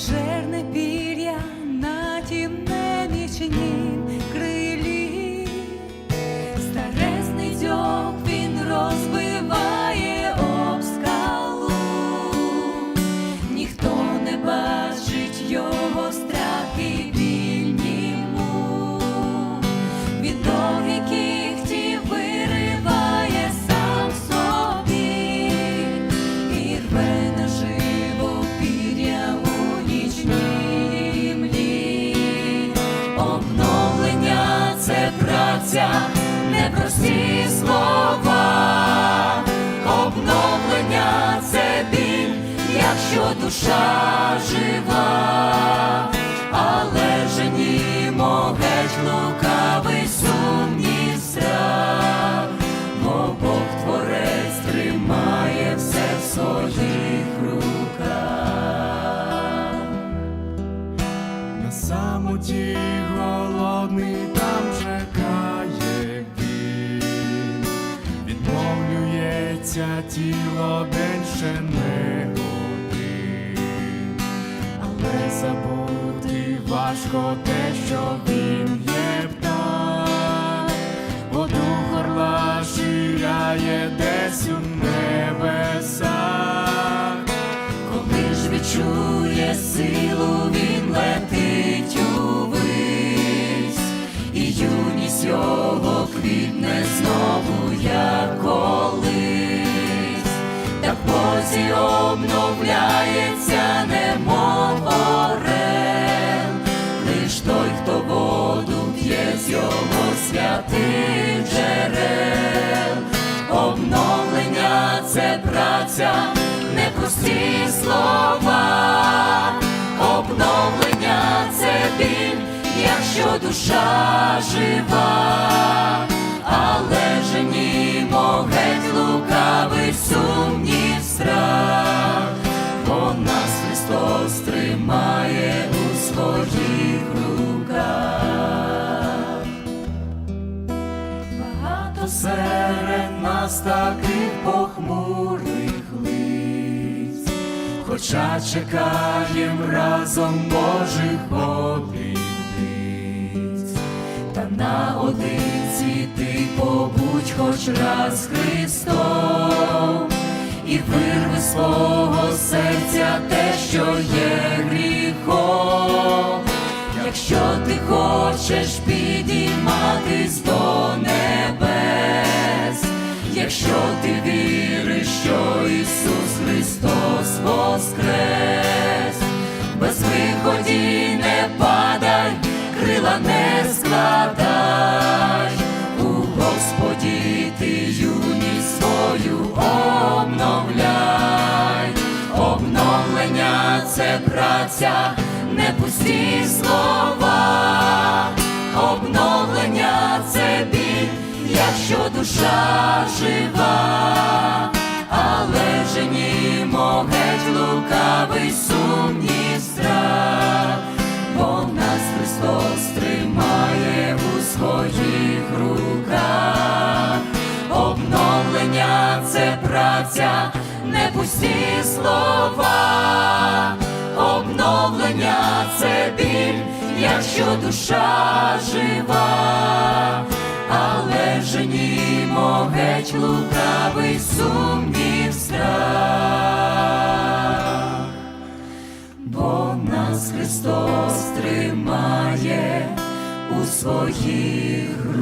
жерне пір'я на тім немічнім непрості слова. Обновлення це біль, якщо душа жива, відновлюється тіло день не один, але забути важко те, що він є птах, воду горла ширяє десь у небесах. Коли ж відчує силу, Бозі обновляється, немов орел, лиш той, хто воду п'є з його святих джерел, обновлення це праця, непрості слова, обновлення це біль, якщо душа жива, але женімо своїх руках. Багато Серед нас таких похмурих лиць, хоча чекаєм разом Божих обітниць. Та наодинці ти побудь хоч раз Христом, і вирви свого серця те, що є хочеш підійматись до небес, якщо ти віриш, що Ісус Христос воскрес, без виході не падай, крила не складай, у Господі ти юність свою обновляй, обновлення це праця, не пусті слова, душа жива, але женімо геть лукавий сумнів страх, бо нас Христос тримає у своїх руках, обновлення це праця, не пусті слова, обновлення це біль, якщо душа жива, женімо геть лукавий сумнів страх, бо нас Христос тримає у своїх руках.